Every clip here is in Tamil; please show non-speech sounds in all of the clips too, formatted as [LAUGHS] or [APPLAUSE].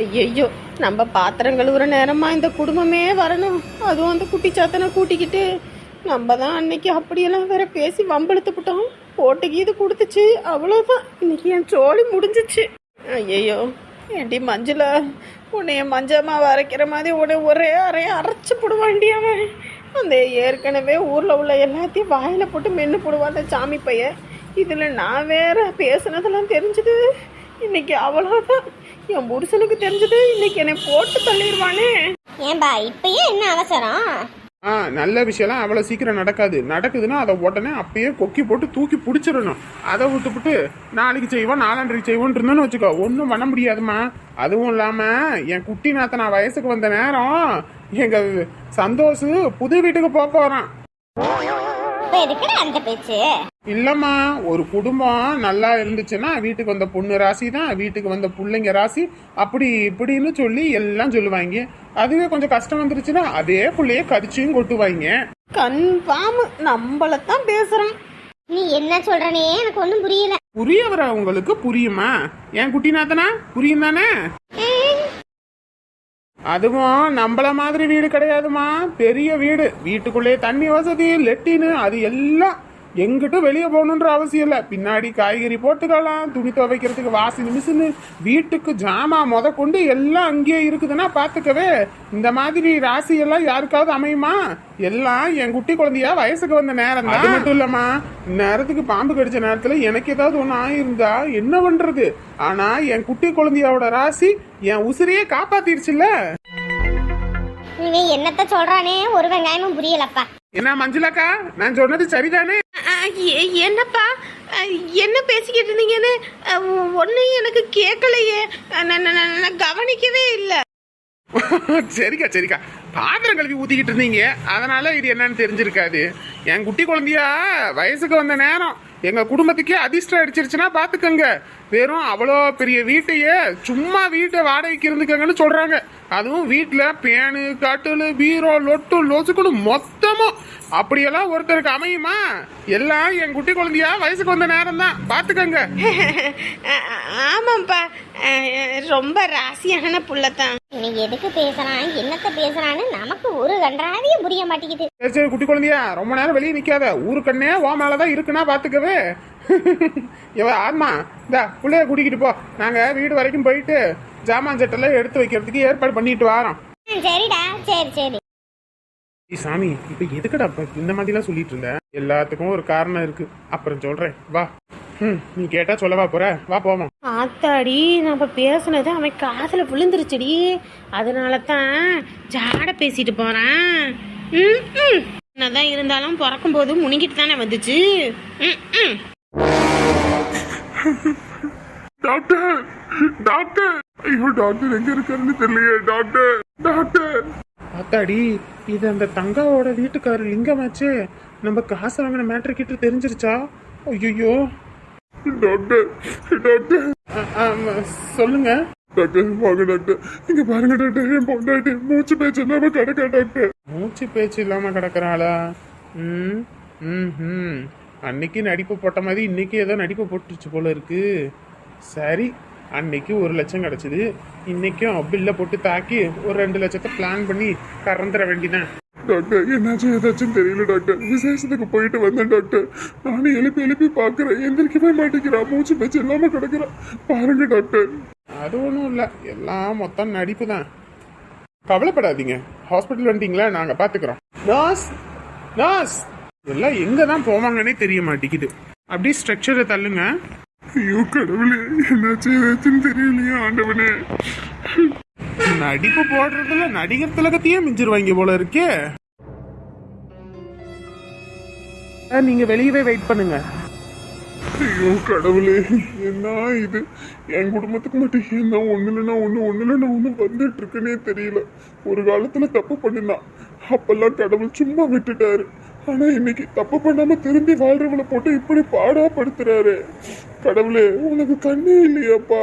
ஐயையோ நம்ம பாத்திரம் கழுவுற நேரமா இந்த குடும்பமே வரணும். அதுவும் அந்த குட்டி சாத்தனை கூட்டிக்கிட்டு. நம்ம தான் அன்னைக்கு அப்படியெல்லாம் வேற பேசி வம்பெழுத்துப்பிட்டோம் போட்டுக்கு இது கொடுத்துச்சு அவ்வளோதான் இன்னைக்கு என் சோழி முடிஞ்சிச்சு. ஐயையோ ஏண்டி மஞ்சள? உன்னைய மஞ்சமா வரைக்கிற மாதிரி உன்னை ஒரே அறைய அரைச்சி போடுவாண்டி அவன் அந்த ஏற்கனவே ஊரில் உள்ள எல்லாத்தையும் வாயில் போட்டு மென்று போடுவான் அந்த சாமி பையன். இதில் நான் வேற பேசுனதெல்லாம் தெரிஞ்சது. இன்னைக்கு அவ்வளோதான் என் புருஷனுக்கு தெரிஞ்சது இன்னைக்கு என்னை போட்டு தள்ளிடுவானே. ஏன்பா இப்பயே என்ன அவசரம்? ஆ நல்ல விஷயம்லாம் அவ்வளோ சீக்கிரம் நடக்காது. நடக்குதுன்னா அதை உடனே அப்பயே கொக்கி போட்டு தூக்கி பிடிச்சிடணும். அதை விட்டுப்புட்டு நாளைக்கு செய்வோம் நாலாண்டரைக்கு செய்வோம் இருந்தோன்னு வச்சுக்கோ. ஒன்றும் பண்ண முடியாதும்மா. அதுவும் இல்லாமல் என் குட்டி நாத்த நான் வயசுக்கு வந்த நேரம் எங்கள் சந்தோஷ் புது வீட்டுக்கு போக போகிறான் இப்ப எதுக்குடா அந்த பேச்சு? இல்லம்மா ஒரு குடும்பம் நல்லா இருந்துச்சுன்னா வீட்டுக்கு வந்த பொண்ணு ராசி தான் வீட்டுக்கு வந்த பிள்ளைங்க ராசி அப்படி இப்படின்னு சொல்லி எல்லாம் சொல்லுவாங்க. அதுவே கொஞ்சம் கஷ்டம் வந்துருச்சுன்னா அதே புள்ளைய கரிச்சியும் கொட்டுவாங்க. கன்ஃபார்ம் நம்மளைத்தான் பேசுகிறான் நீ என்ன சொல்றனே எனக்கு ஒண்ணும் புரியல. புரிய வர உங்களுக்கு புரியுமா? என் குட்டி நாத்தனா? புரியும் தானே அதுவும் நம்மள மாதிரி வீடு கிடையாதுமா. பெரிய வீடு. வீட்டுக்குள்ளே தண்ணி வசதி லெட்டின்னு அது எல்லாம் எங்கிட்டும் வெளியே போகணுன்ற அவசியம் இல்லை. பின்னாடி காய்கறி போட்டுக்கலாம் துணி துவைக்கிறதுக்கு வாஷிங் மிஷினு வீட்டுக்கு ஜாமா முத கொண்டு எல்லாம் அங்கேயே இருக்குதுன்னா பார்த்துக்கவே இந்த மாதிரி ராசி எல்லாம் யாருக்காவது அமையுமா? எல்லாம் என் குட்டி குழந்தையா வயசுக்கு வந்த நேரம் அது மட்டும் இல்லம்மா. நேரத்துக்கு பாம்பு கடிச்ச நேரத்துல எனக்கு ஏதாவது ஒண்ணு ஆயிருந்தா என்ன பண்றது? ஆனா என் குட்டி குழந்தையோட ராசி என் உசிரையே காப்பாத்திருச்சுல்ல. இவன் என்னத்த சொல்றானே? ஒரு வெங்காயமும் புரியலப்பா. என்ன மஞ்சுளாக்கா? நான் சொன்னது சரிதானே? என்னப்பா? என்ன பேசிக்கிட்டு இருந்தீங்கன்னு? ஒன்றும் எனக்கு கேட்கலையே. நான் கவனிக்கவே இல்லை. [LAUGHS] சரிக்கா சரிக்கா. பாத்திரம் கழுவி ஊத்திக்கிட்டு இருந்தீங்க. அதனால இது என்னன்னு தெரிஞ்சிருக்காது. என் குட்டி குழந்தையா வயசுக்கு வந்த நேரம். எங்க குடும்பத்துக்கே அதிர்ஷ்டம் அடிச்சிருச்சுன்னா பாத்துக்கோங்க. வெறும் அவ்வளோ பெரிய வீட்டையே சும்மா வீட்டை வாடகைக்கு இருந்துக்கங்கன்னு சொல்றாங்க. அதுவும் வீட்டில் பேனு கட்டில் பீரோ லொட்டு லொசுக்குன்னு மொத்தமும் அப்படியெல்லாம் ஒருத்தருக்கு அமையுமா? எல்லாம் என் குட்டி குழந்தையா? வயசுக்கு வந்த நேரம் தான் பாத்துக்கோங்க. அஹ், [LAUGHS] ஆமாப்பா ரொம்ப ராசியான புள்ளத்தான். நீ எதுக்கு பேசுறான்? என்னத்த பேசுறான்னு நமக்கு ஒரு கன்றாவியும் புரிய மாட்டேங்குது. சரி சரி குட்டி குழந்தையா ரொம்ப நேரம் வெளியே நிக்காத. ஊரு கண்ணே ஓ மேலதான் இருக்குன்னா பாத்துக்கவே. [LAUGHS] இவ ஆத்மா இந்த புள்ளைய கூட்டிக்கிட்டு போ. நாங்க வீடு வரைக்கும் போயிட்டு ஜாமான் சட்டெல்லாம் எடுத்து வைக்கிறதுக்கு ஏற்பாடு பண்ணிட்டு வரோம். ம், சரிடா. சரி சரி. ஏய் சாமி இப்ப எதுக்குடா இந்த மாதிரிலாம் சொல்லிட்டு இருந்த? எல்லாத்துக்கும் ஒரு காரணம் இருக்கு. அப்புறம் சொல்றேன். வா. ம் நீ கேட்டா சொல்லவா போற? வா போவோம். ஆத்தாடி நம்ம பேசுனது அவன் காதில் விழுந்துருச்சுடி. அதனால தான் ஜாட பேசிட்டு போறான். ம், ம். என்னதான் இருந்தாலும் பிறக்கும் போது முனிங்கிட்டு தானே வந்துச்சு. ம், ம். Doctor doctor. ஐயோ டாக்டர் எங்க இருக்காருன்னு தெரியலையே டாக்டர் டாக்டர். அத்தாடி இது அந்த தங்காவோட வீட்டுக்காரர் லிங்கமாச்சே. நம்ம காசு வாங்கின மேட்ரு கிட்ட தெரிஞ்சிருச்சா? ஐயோ டாக்டர் டாக்டர். சொல்லுங்க. டாக்டர் வாங்க டாக்டர். இங்க பாருங்க டாக்டர். என் பொண்டாட்டி மூச்சு பேச்சு இல்லாம கிடக்க டாக்டர். மூச்சு பேச்சு இல்லாம கிடக்குறாளா? ம் ம் ம். அன்னைக்கு நடிப்பு போட்ட மாதிரி இன்னைக்கு ஏதோ நடிப்பு போட்டுருச்சு போல இருக்கு. சரி அன்னைக்கு ஒரு லட்சம் கிடைச்சது. இன்னைக்கும் பில்ல போட்டு தாக்கி ஒரு ரெண்டு லட்சத்தை பிளான் பண்ணி கறந்துட வேண்டிதான் டாக்டர் என்னாச்சும் ஏதாச்சும் தெரியல டாக்டர். விசேஷத்துக்கு போயிட்டு வந்தேன் டாக்டர். நானும் எழுப்பி எழுப்பி பார்க்கறேன். எந்திரிக்கவே மாட்டேங்கிறா. மூச்சு பேச்சு இல்லாம கிடக்குறா. பாருங்க டாக்டர். அது ஒன்றும் இல்லை. எல்லாம் மொத்தம் நடிப்பு தான் கவலைப்படாதீங்க. ஹாஸ்பிட்டல் வந்துட்டீங்களா? நாங்கள் பார்த்துக்குறோம் நர்ஸ் நர்ஸ் எல்லாம் எங்கே தான் போவாங்கன்னே தெரிய மாட்டேங்குது. அப்படியே ஸ்ட்ரக்சரை தள்ளுங்க. ஐயோ கடவுளே என்னாச்சும் ஏதாச்சும் தெரியலையே ஆண்டவனே. நடிப்பு போடுறதுல நடிகர் திலகத்தையே மிஞ்சிருவாங்க போல இருக்கே. நீங்க வெளியவே வெயிட் பண்ணுங்க. ஐயோ கடவுளே என்ன இது? என் குடும்பத்துக்கு மட்டும் என்ன ஒண்ணு இல்லைன்னா ஒண்ணு ஒண்ணு இல்லைன்னா ஒண்ணு வந்துட்டு இருக்குன்னே தெரியல. ஒரு காலத்துல தப்பு பண்ணினான் அப்பெல்லாம் கடவுள் சும்மா விட்டுட்டாரு. ஆனா இன்னைக்கு தப்பு பண்ணாம திரும்பி வாழ்றவளை போட்டு இப்படி பாடா படுத்துறாரு கடவுளே உனக்கு கண்ணே இல்லையாப்பா.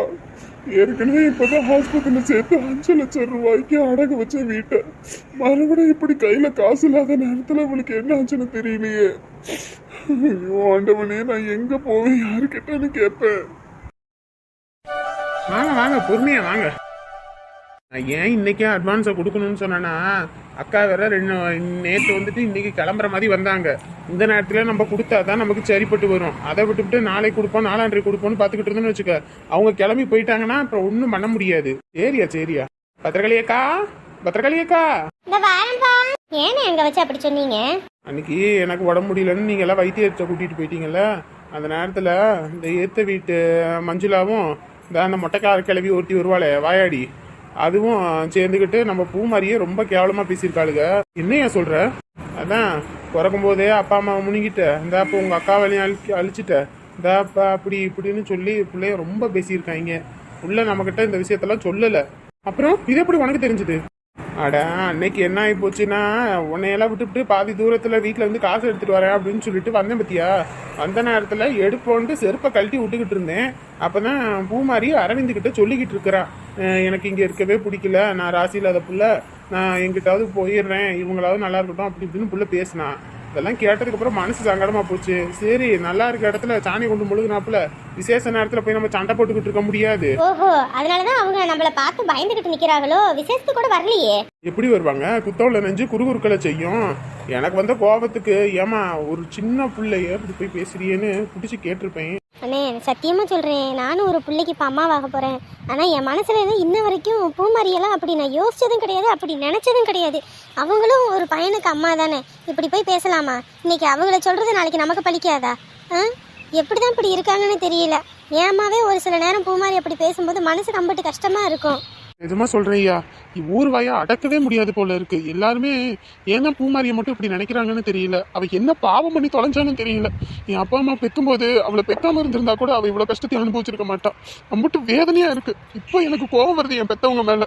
ஏற்கனவே இப்பதான் ஹாஸ்பிட்டல்ல சேர்த்து அஞ்சு லட்சம் ரூபாய்க்கு அடகு வச்ச வீட்டை. மறுபடியும் இப்படி கையில காசு இல்லாத நேரத்துல அவளுக்கு என்ன ஆச்சுன்னு தெரியலையே. ஐயோ ஆண்டவனே நான் எங்க போவேன்? யாருக்கிட்டன்னு கேட்பேன். வாங்க வாங்க பொறுமையா வாங்க. நான் ஏன் இன்னைக்கே அட்வான்ஸை கொடுக்கணும்னு சொன்னேன்னா அக்கா வேற ரெண்டு நேற்று வந்துட்டு இன்னைக்கு கிளம்புற மாதிரி வந்தாங்க. இந்த நேரத்தில் நம்ம கொடுத்தா தான் நமக்கு சரிப்பட்டு வரும். அதை விட்டுவிட்டு நாளைக்கு கொடுப்போம் நாலாண்டரை கொடுப்போம்னு பார்த்துக்கிட்டு இருந்தோம்னு வச்சுக்க அவங்க கிளம்பி போயிட்டாங்கன்னா அப்புறம் ஒன்றும் பண்ண முடியாது. சரியா சரியா. பத்திரகாளியக்கா பத்திரகாளியக்கா. ஏன்னு எங்க வச்சு அப்படி சொன்னீங்க? அன்னைக்கு எனக்கு உடம்பு முடியலன்னு நீங்க எல்லாம் வைத்தியத்தை கூட்டிட்டு போயிட்டீங்கல்ல? அந்த நேரத்துல இந்த ஏத்த வீட்டு மஞ்சுளாவும் இந்த அந்த மொட்டைக்கார கிளவி ஒருத்தி வருவாளே வாயாடி. அதுவும் சேர்ந்துக்கிட்டு நம்ம பூ மாதிரியே ரொம்ப கேவலமா பேசியிருக்காளுங்க என்னையா சொல்ற? அதான் பிறக்கும் போதே அப்பா அம்மா முனிங்கிட்ட இந்த அப்போ உங்க அக்கா வழியும் அழி அழிச்சிட்ட. இந்த அப்பா அப்படி இப்படின்னு சொல்லி பிள்ளைய ரொம்ப பேசியிருக்காங்க. உள்ள நம்மக்கிட்ட இந்த விஷயத்தெல்லாம் சொல்லல. அப்புறம் இது எப்படி உனக்கு தெரிஞ்சது? அட அன்னைக்கு என்ன ஆகி போச்சுன்னா உன்னையெல்லாம் விட்டுவிட்டு பாதி தூரத்தில் வீட்டில் இருந்து காசு எடுத்துகிட்டு வரேன் அப்படின்னு சொல்லிட்டு வந்தேன் பத்தியா? வந்த நேரத்தில் எடுப்போன்ட்டு செருப்பை கழட்டி விட்டுக்கிட்டு இருந்தேன். அப்போ தான் பூமாரி அரவிந்த்கிட்ட சொல்லிக்கிட்டு இருக்கிறா எனக்கு இங்கே இருக்கவே பிடிக்கல. நான் ராசி இல்லாத புள்ள. நான் எங்கிட்டாவது போயிடுறேன். இவங்களாவது நல்லா இருக்கட்டும். அப்படி இப்படின்னு புள்ள பேசினா. இதெல்லாம் கேட்டதுக்கு அப்புறம் மனசு சங்கடமா போச்சு. சரி நல்லா இருக்க இடத்துல சாணி கொண்டு முழுகுனாப்புல விசேஷ நேரத்தில் போய் நம்ம சண்டை போட்டுக்கிட்டு இருக்க முடியாது. ஓஹோ அதனாலதான் அவங்க நம்மள பார்த்து பயந்துகிட்டு நிக்கிறாங்களோ விசேஷத்துக்கு கூட வரலையே. எப்படி வருவாங்க? குத்தவுல நெஞ்சு குறுகுறுக்களை செய்யும். எனக்கு வந்த கோபத்துக்கு ஏமா ஒரு சின்ன பிள்ளைய இப்படி போய் பேசுறியேன்னு பிடிச்சி கேட்டிருப்பேன். அண்ணே சத்தியமாக சொல்கிறேன் நானும் ஒரு பிள்ளைக்கு இப்போ அம்மாவாக போகிறேன் ஆனால் என் மனசில் எதுவும் இன்ன வரைக்கும் பூமாரியெல்லாம் அப்படி நான் யோசிச்சதும் கிடையாது அப்படி நினச்சதும் கிடையாது. அவங்களும் ஒரு பையனுக்கு அம்மா தானே. இப்படி போய் பேசலாமா? இன்னைக்கு அவங்கள சொல்கிறது நாளைக்கு நமக்கு பழிக்காதா? ஆ? எப்படி தான் இப்படி இருக்காங்கன்னு தெரியல. ஏமாவே அம்மாவே ஒரு சில நேரம் பூமாரி அப்படி பேசும்போது மனசு ரொம்பட்டு கஷ்டமாக இருக்கும். நிஜமா சொல்றேன் ஐயா ஊர் வாயா அடக்கவே முடியாது போல இருக்கு. எல்லாருமே ஏன்னா பூமாரியை மட்டும் இப்படி நினைக்கிறாங்கன்னு தெரியல. அவ என்ன பாவம் பண்ணி தொலைஞ்சான்னு தெரியல. என் அப்பா அம்மா பெக்கும்போது அவளை பெக்காமல் இருந்திருந்தா கூட அவ இவ்வளவு கஷ்டத்தை அனுபவிச்சிருக்க மாட்டான் அம்பட்டு வேதனையா இருக்கு. இப்போ எனக்கு கோபம் வருது என் பெத்தவங்க மேல.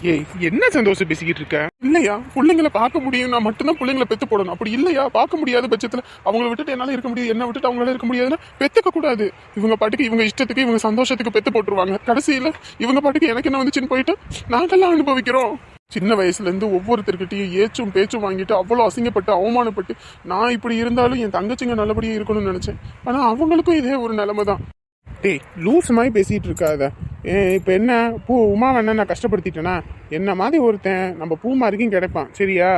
ஏய் என்ன சந்தோஷம் பேசிக்கிட்டு இருக்க? இல்லையா? பிள்ளைங்களை பார்க்க முடியும் நான் மட்டும்தான் பிள்ளைங்களை பெத்து போடணும். அப்படி இல்லையா? பார்க்க முடியாத பட்சத்துல அவங்கள விட்டுட்டு என்னால இருக்க முடியாது என்ன விட்டுட்டு அவங்களால இருக்க முடியாதுன்னா பெத்துக்க கூடாது. இவங்க பாட்டுக்கு இவங்க இஷ்டத்துக்கு இவங்க சந்தோஷத்துக்கு பெத்து போட்டுருவாங்க. கடைசியில இவங்க பாட்டுக்கு எனக்கு என்ன வந்துச்சுன்னு போயிட்டு நாங்கெல்லாம் அனுபவிக்கிறோம். சின்ன வயசுல இருந்து ஏச்சும் பேச்சும் வாங்கிட்டு அவ்வளோ அசிங்கப்பட்டு அவமானப்பட்டு நான் இப்படி இருந்தாலும் என் தங்கச்சிங்க நல்லபடியாக இருக்கணும்னு நினைச்சேன். ஆனா அவங்களுக்கும் இதே ஒரு நிலைமை தான் டேய் லூஸ் மாதிரி பேசிகிட்டு இருக்காத. ஏ இப்போ என்ன பூ உமா வேணா நான் கஷ்டப்படுத்திட்டேனா? என்ன மாதிரி ஒருத்தன் நம்ம பூ மாதிரிக்கும் கிடைப்பான் சரியா?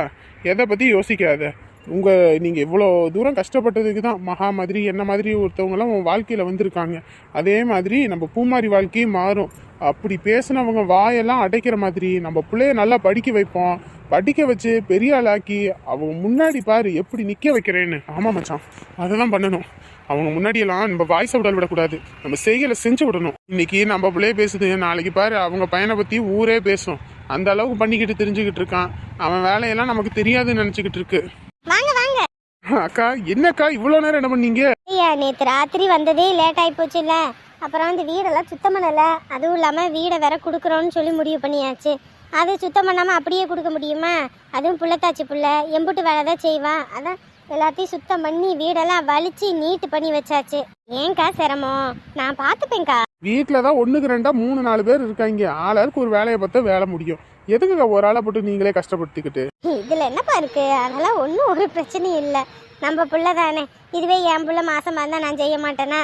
எதை பற்றி யோசிக்காத. உங்கள் நீங்கள் இவ்வளோ தூரம் கஷ்டப்பட்டதுக்கு தான் மகா மாதிரி என்ன மாதிரி ஒருத்தவங்களாம் உன் வாழ்க்கையில் வந்திருக்காங்க. அதே மாதிரி நம்ம பூமாரி வாழ்க்கையும் மாறும். அப்படி பேசினவங்க வாயெல்லாம் அடைக்கிற மாதிரி நம்ம பிள்ளைய நல்லா படிக்க வைப்போம். படிக்க வச்சு பெரிய ஆளாக்கி அவன் முன்னாடி பாரு எப்படி நிற்க வைக்கிறேன்னு. ஆமாம் மச்சான். அதை தான் பண்ணணும். அவங்க முன்னாடியெல்லாம் நம்ம வாய்ஸை விடல் விடக்கூடாது. நம்ம செய்களை செஞ்சு விடணும். இன்னைக்கு நம்ம பிள்ளைய பேசுது நாளைக்கு பாரு அவங்க பையனை பற்றி ஊரே பேசும். அந்த அளவுக்கு பண்ணிக்கிட்டு தெரிஞ்சுக்கிட்டு இருக்கான். அவன் வேலையெல்லாம் நமக்கு தெரியாதுன்னு நினச்சிக்கிட்டு இருக்கு. வாங்க வாங்க. அக்கா என்னக்கா இவ்வளோ நேரம் என்ன பண்ணீங்க? ஐயா நேற்று ராத்திரி வந்ததே லேட் ஆகி போச்சுல்ல. அப்புறம் இந்த வீடெல்லாம் சுத்தம் பண்ணலை. அதுவும் இல்லாமல் வீடை வேற கொடுக்குறோன்னு சொல்லி முடிவு பண்ணியாச்சு. அது சுத்தம் பண்ணாமல் அப்படியே கொடுக்க முடியுமா? அதுவும் புள்ளத்தாச்சி புள்ள எம்புட்டு வேலை தான் செய்வான் அதான் எல்லாத்தையும் சுத்தம் பண்ணி வீடெல்லாம் வலிச்சு நீட்டு பண்ணி வச்சாச்சு. ஏன்க்கா சிரமம்? நான் பார்த்துப்பேன்க்கா. வீட்டில் தான் ஒன்றுக்கு ரெண்டா மூணு நாலு பேர் இருக்காங்க. ஆளாருக்கு ஒரு வேலையை பார்த்தா வேலை முடியும். எதுக்குக்கா ஒரு ஆளை போட்டு நீங்களே கஷ்டப்படுத்திக்கிட்டு? இதில் என்னப்பா இருக்கு? அதெல்லாம் ஒன்றும் ஒரு பிரச்சனையும் இல்லை. நம்ம புள்ள தானே. இதுவே என் புள்ள மாசமா இருந்தா நான் செய்ய மாட்டேனா?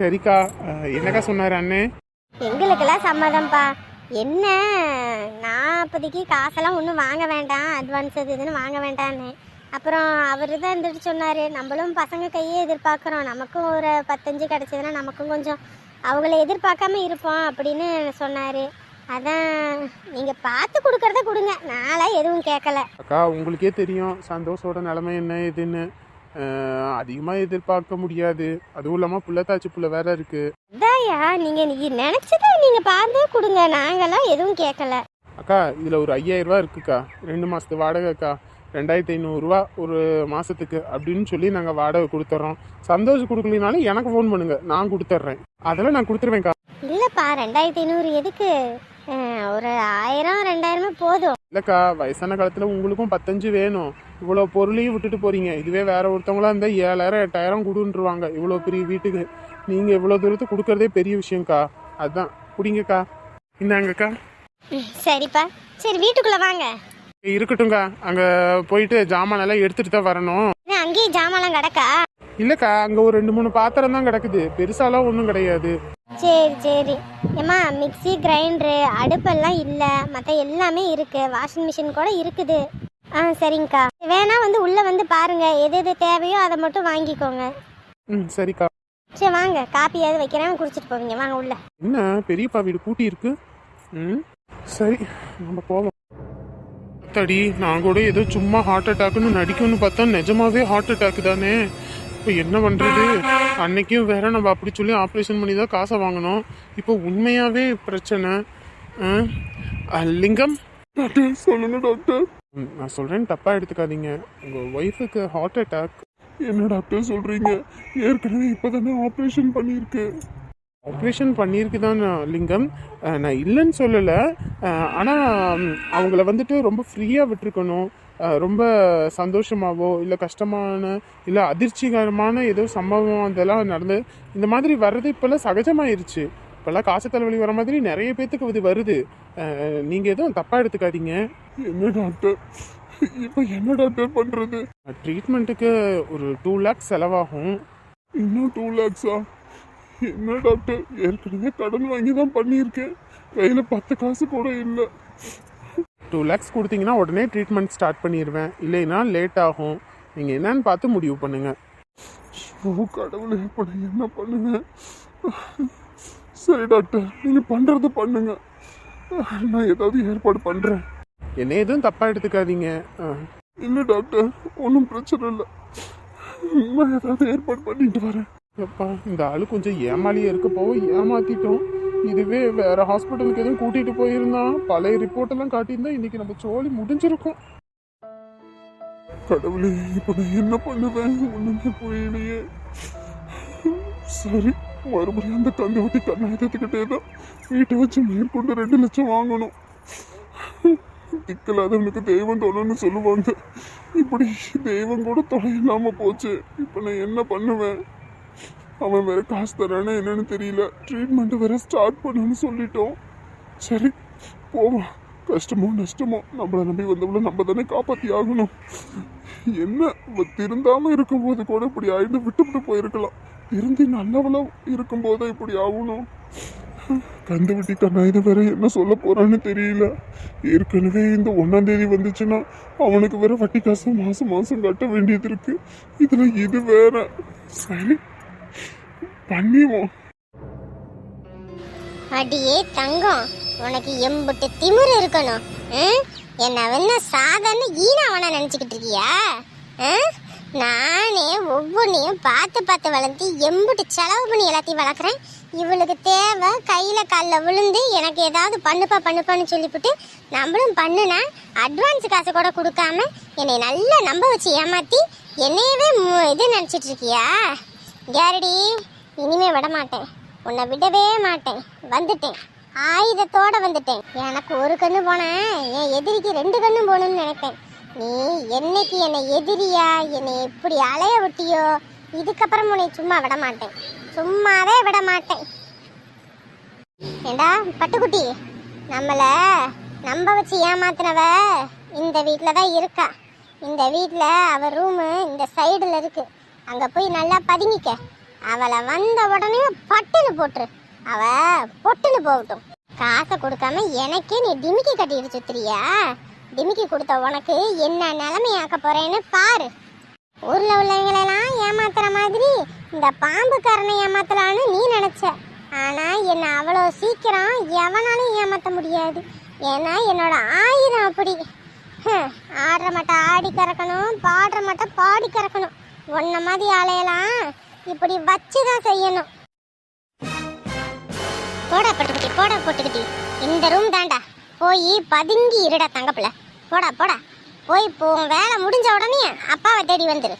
சரிக்கா. என்னக்கா சொன்னார் அண்ணே? எங்களுக்கெல்லாம் சம்மதம்ப்பா. என்ன? நான் அப்போதைக்கு காசெல்லாம் ஒன்றும் வாங்க வேண்டாம். அட்வான்ஸ் அது இதுன்னு வாங்க வேண்டான்னு அப்புறம் அவர் தான் இருந்துட்டு சொன்னார் நம்மளும் பசங்க கையே எதிர்பார்க்குறோம். நமக்கும் ஒரு பத்தஞ்சு கிடச்சதுன்னா நமக்கும் கொஞ்சம் அவங்கள எதிர்பார்க்காம இருப்போம் அப்படின்னு சொன்னார். அதான் நீங்கள் பார்த்து கொடுக்கறத கொடுங்க. நான்லாம் எதுவும் கேட்கல. அக்கா உங்களுக்கே தெரியும் சந்தோஷோட நிலைமை என்ன ஏதுன்னு அதிகமாக எதிர்பார்க்க முடியாது. அதுவும் இல்லாமல் புள்ளத்தாச்சி புள்ள வேற இருக்கு. அதாயா நீங்கள் நீ நினச்சதை நீங்கள் பார்த்து கொடுங்க. நாங்களாம் எதுவும் கேட்கல. அக்கா இதில் ஒரு ஐயாயிரம் ரூபா இருக்குக்கா. ரெண்டு மாதத்து வாடகைக்கா. ரெண்டாயிரத்தி ஐநூறுரூவா ஒரு மாதத்துக்கு அப்படின்னு சொல்லி நாங்கள் வாடகை கொடுத்துட்றோம் சந்தோஷம் கொடுக்கலினாலும் எனக்கு ஃபோன் பண்ணுங்க. நான் கொடுத்துட்றேன் அதெல்லாம் நான் கொடுத்துருவேன்க்கா இல்லைப்பா ரெண்டாயிரத்தி ஐநூறு எதுக்கு? ஒரு ஆயிரம் ரெண்டாயிரமே போதும். இல்லைக்கா வயசான காலத்தில் உங்களுக்கும் பத்தஞ்சு வேணும். இவ்வளோ பொருளையும் விட்டுட்டு போறீங்க. இதுவே வேற ஒருத்தவங்களா இருந்தால் ஏழாயிரம் எட்டாயிரம் கொடுன்றுவாங்க இவ்வளோ பெரிய வீட்டுக்கு. நீங்கள் இவ்வளோ தூரத்துக்கு கொடுக்கறதே பெரிய விஷயம்க்கா. அதுதான் குடிங்கக்கா. இந்தாங்கக்கா. சரிப்பா. சரி வீட்டுக்குள்ள வாங்க. இருக்கட்டும்க்கா அங்கே போயிட்டு ஜாமான் எல்லாம் எடுத்துட்டு தான் வரணும். என்ன அங்கேயே ஜாமான்லாம் கிடக்கா? இல்லக்கா அங்க ஒரு ரெண்டு மூணு பாத்திரம் தான் கிடக்குது. பெருசாலாம் ஒன்றும் கிடையாது. சரி சரி. ஏம்மா மிக்ஸி கிரைண்டரு அடுப்பெல்லாம் இல்லை. மற்ற எல்லாமே இருக்கு. வாஷிங் மிஷின் கூட இருக்குது. ஆ சரிங்கக்கா. வேணா வந்து உள்ளே வந்து பாருங்க. எது எது தேவையோ அதை மட்டும் வாங்கிக்கோங்க. ம் சரிக்கா. சரி வாங்க. காப்பியாவது வைக்கிறேன். குடிச்சிட்டு போவீங்க. வாங்க உள்ள. என்ன பெரியப்பா வீடு பூட்டி இருக்கு ம் சரி நம்ம போவோம். தடி நான் கூட ஏதோ சும்மா ஹார்ட் அட்டாக்னு நடிக்கும்னு பார்த்தா நிஜமாவே ஹார்ட் அட்டாக் தானே. இப்போ என்ன பண்ணுறது அன்னைக்கும் வேற நம்ம அப்படி சொல்லி ஆப்ரேஷன் பண்ணி தான் காசை வாங்கினோம். இப்போ உண்மையாகவே பிரச்சனை. லிங்கம்? சொல்லுங்க டாக்டர். நான் சொல்கிறேன்னு தப்பாக எடுத்துக்காதீங்க. உங்கள் ஒய்ஃபுக்கு ஹார்ட் அட்டாக் என்ன டாக்டர் சொல்றீங்க? ஏற்கனவே இப்பதானே ஆபரேஷன் பண்ணியிருக்கு. ஆப்ரேஷன் பண்ணியிருக்கு தான் லிங்கம். நான் இல்லைன்னு சொல்லலை. ஆனால் அவங்கள வந்துட்டு ரொம்ப ஃப்ரீயாக விட்டுருக்கணும். ரொம்ப சந்தோஷமாவோ இல்லை கஷ்டமான இல்லை அதிர்ச்சிகரமான ஏதோ சம்பவம் அதெல்லாம் நடந்து இந்த மாதிரி வர்றது இப்போல்லாம் சகஜமாயிருச்சு. இப்போல்லாம் காசு தலைவலி வர மாதிரி நிறைய பேத்துக்கு இது வருது. நீங்கள் எதுவும் தப்பாக எடுத்துக்காதீங்க. என்ன டாக்டர்? இப்போ என்ன டாக்டர் பண்றது? ட்ரீட்மெண்ட்டுக்கு ஒரு டூ லேக்ஸ் செலவாகும். இன்னும் டூ லேக்ஸா என்ன டாக்டர் ஏற்கனவே கடன் வாங்கி தான் பண்ணியிருக்கேன். கையில பத்து காசு கூட இல்லை. டூ லேக்ஸ் கொடுத்தீங்கன்னா உடனே ட்ரீட்மெண்ட் ஸ்டார்ட் பண்ணிடுவேன் இல்லைன்னா லேட் ஆகும். நீங்கள் என்னன்னு பார்த்து முடிவு பண்ணுங்கள் ஓ கடவுளே இப்போ என்ன பண்ணுவேன்? சரி டாக்டர் நீங்க பண்றது பண்ணுங்க. நான் ஏதாவது ஏற்பாடு பண்றேன். என்ன எதுவும் தப்பாக எடுத்துக்காதீங்க. இல்லை டாக்டர் ஒன்றும் பிரச்சனை இல்லை. நான் ஏதாவது ஏற்பாடு பண்ணிட்டு வரேன். எப்பா இந்த ஆள் கொஞ்சம் ஏமாலியே இருக்க போக ஏமாத்திட்டோம். இதுவே வேற ஹாஸ்பிட்டலுக்கு எதுவும் கூட்டிட்டு போயிருந்தான் பழைய ரிப்போர்ட் எல்லாம் காட்டியிருந்தா இன்னைக்கு நம்ம சோழி முடிஞ்சிருக்கும். கடவுளே இப்போ நான் என்ன பண்ணுவேன்? ஒண்ணுமே புரியலையே. சரி மறுபடியும் அந்த கந்து வட்டி கண்ணாயத்துக்கிட்டே தான் வீட்டை வச்சு மேற்கொண்டு ரெண்டு லட்சம் வாங்கணும். திக்கலாதவனுக்கு தெய்வம் தொலைன்னு சொல்லுவாங்க. இப்படி தெய்வம் கூட தொலை இல்லாம போச்சு. இப்போ நான் என்ன பண்ணுவேன்? அவன் வேற காசு தரானே என்னன்னு தெரியல. ட்ரீட்மெண்ட் வேற ஸ்டார்ட் பண்ணணும்னு சொல்லிட்டோம். சரி போவோம் கஷ்டமோ நஷ்டமோ. நம்மளை நம்பி வந்தவள நம்ம தானே காப்பாத்தி ஆகணும். என்ன திருந்தாமல் திருந்தாம இருக்கும்போது கூட இப்படி ஆயிருந்து விட்டுவிட்டு போயிருக்கலாம். திருந்தி நல்லவளா இருக்கும்போது இப்படி ஆகணும்? கந்து கண்ணா இது வேற என்ன சொல்ல போறான்னு தெரியல. ஏற்கனவே இந்த ஒன்னாம் தேதி வந்துச்சுன்னா அவனுக்கு வேற வட்டி காசு மாசம் மாசம் கட்ட வேண்டியது இருக்கு. இதுல இது வேற. சரி. பண்ணிவோம் அடியே தங்கம் உனக்கு எம்புட்டு திமிர் இருக்கணும் ம்? என்ன வந்து சாதாரண ஈனவனா நினச்சிக்கிட்டு இருக்கியா? நானே ஒவ்வொன்றையும் பார்த்து பார்த்து வளர்த்து எம்புட்டு செலவு பண்ணி எல்லாத்தையும் வளர்க்குறேன். இவளுக்கு தேவை கையில் காலில் விழுந்து எனக்கு ஏதாவது பண்ணுப்பா பண்ணுப்பான்னு சொல்லிவிட்டு நம்மளும் பண்ணுனா அட்வான்ஸ் காசு கூட கொடுக்காம என்னை நல்லா நம்ப வச்சு ஏமாற்றி என்னையவே இது நினச்சிட்டு இருக்கியா? கேரடி இனிமே விட மாட்டேன் உன்னை விடவே மாட்டேன். வந்துட்டேன். ஆயுதத்தோட வந்துட்டேன். எனக்கு ஒரு கண்ணு போனேன் என் எதிரிக்கு ரெண்டு கண்ணு போகணும்னு நினைப்பேன் நீ என்னைக்கு என்னை எதிரியா? என்னை எப்படி அலைய விட்டியோ? இதுக்கப்புறம் உன்னை சும்மா விட மாட்டேன் சும்மாவே விட மாட்டேன் ஏண்டா பட்டுக்குட்டி நம்மளை நம்ப வச்சு ஏமாத்தினவ இந்த வீட்டில் தான் இருக்கா? இந்த வீட்டில் அவள் ரூமு இந்த சைடில் இருக்கு. அங்கே போய் நல்லா பதுங்கிக்க. அவளை வந்த உடனே பட்டுன்னு போட்டுரு. அவ பொட்டுன்னு போகட்டும். காசை கொடுக்காம எனக்கே நீ டிமிக்கி கட்டிட்டு சுத்துறியா? டிமிக்கி கொடுத்த உனக்கு என்ன நிலைமையாக்க போறேன்னு பாரு. ஊர்ல உள்ளவங்களெல்லாம் ஏமாத்துற மாதிரி இந்த பாம்புக்காரனை ஏமாத்தலான்னு நீ நினைச்ச. ஆனா என்ன அவ்வளோ சீக்கிரம் எவனாலும் ஏமாத்த முடியாது. ஏன்னா என்னோட ஆயுதம் அப்படி. ஆடுற மட்டும் ஆடி கறக்கணும் பாடுற மட்டும் பாடி கறக்கணும். ஒன்றை மாதிரி ஆளையெல்லாம் இப்படி வச்சு தான் செய்யணும். போடா போட்டுக்கிட்டி போடா போட்டுக்கிட்டி. இந்த ரூம் தாண்டா. போய் பதுங்கி இருடா தங்கப்பிள்ள போடா போடா. போய் போ வேலை முடிஞ்ச உடனே அப்பாவை தேடி வந்துரு.